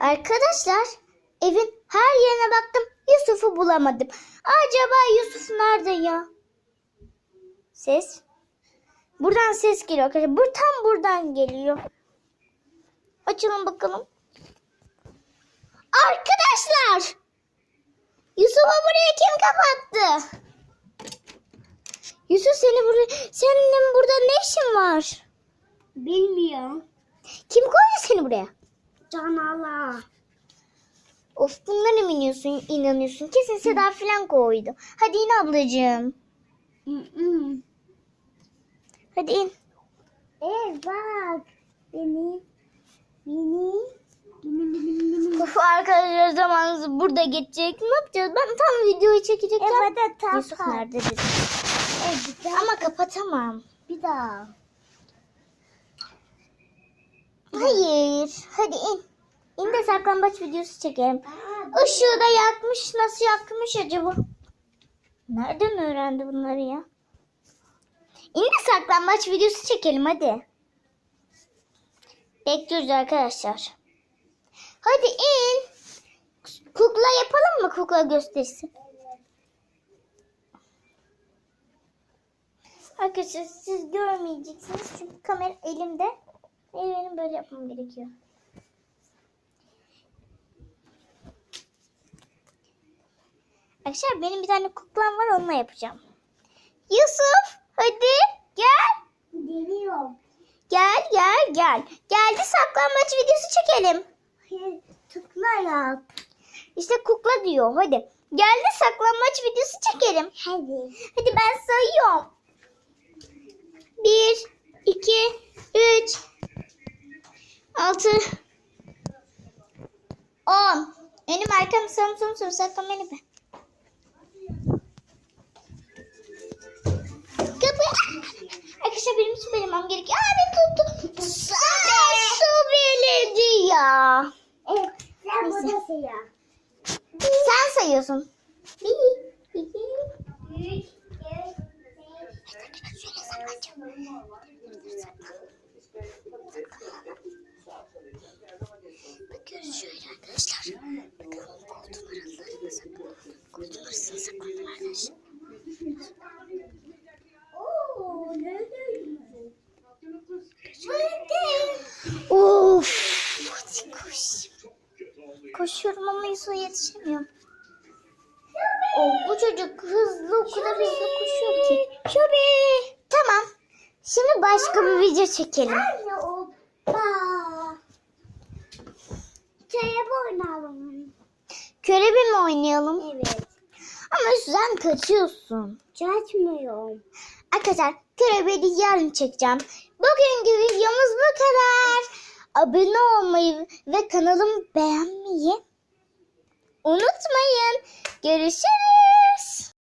Arkadaşlar evin her yerine baktım. Yusuf'u bulamadım. Acaba Yusuf nerede ya? Ses. Buradan ses geliyor arkadaşlar. Bu tam buradan geliyor. Açalım bakalım. Arkadaşlar! Yusuf'u buraya kim kapattı? Yusuf seni buraya senin burada ne işin var? Bilmiyorum. Kim koydu seni buraya? Can Allah. Of bundan inanıyorsun, inanıyorsun. Kesin Seda falan koydu. Hadi in ablacığım. Hadi in. Ee bak. Beni. Beni. Beni beni. Of arkadaşlar zamanınız burada geçecek. Ne yapacağız? Ben tam videoyu çekecekken. Evet tamam. Yusuf nerede dedim. Evet, Ama kapatamam. bir daha. Hadi in. İn de saklambaç videosu çekelim. Işığı da yakmış. Nasıl yakmış acaba? Nereden öğrendi bunları ya? İn de saklambaç videosu çekelim hadi. Bekliyoruz arkadaşlar. Hadi in. Kukla yapalım mı kukla gösterisi? Arkadaşlar siz görmeyeceksiniz çünkü kamera elimde. Ve benim böyle yapmam gerekiyor. Arkadaşlar benim bir tane kuklam var onunla yapacağım. Yusuf hadi gel. Geliyorum. Gel gel gel. Geldi saklambaç videosu çekelim. Tıkla yap. İşte kukla diyor hadi. Geldi saklambaç videosu çekelim. Hadi. Hadi ben sayıyorum. Bir, iki, üç, altı, on. Önüm arkam sağım solum solum saklan beni be. Gerekiyor. Aa beni tuttu. Aa, su belirdi ya. Evet. Sen Neyse. buradasın ya. Sen sayıyorsun. Bir, iki, Üç, Şöyle saklanacağım. Bakıyoruz şöyle arkadaşlar. Koş. Koşuyorum ama Yusuf'a yetişemiyorum. Oh, bu çocuk hızlı o kadar hızlı koşuyor ki. Şubi. Tamam. Şimdi başka bir video çekelim. Çayap oynayalım. Körebe mi oynayalım? Evet. Ama sen kaçıyorsun. Çatmıyorum. Arkadaşlar körebeyi yarın çekeceğim. Bugünkü videomuz bu kadar. Abone olmayı ve kanalımı beğenmeyi unutmayın. Görüşürüz.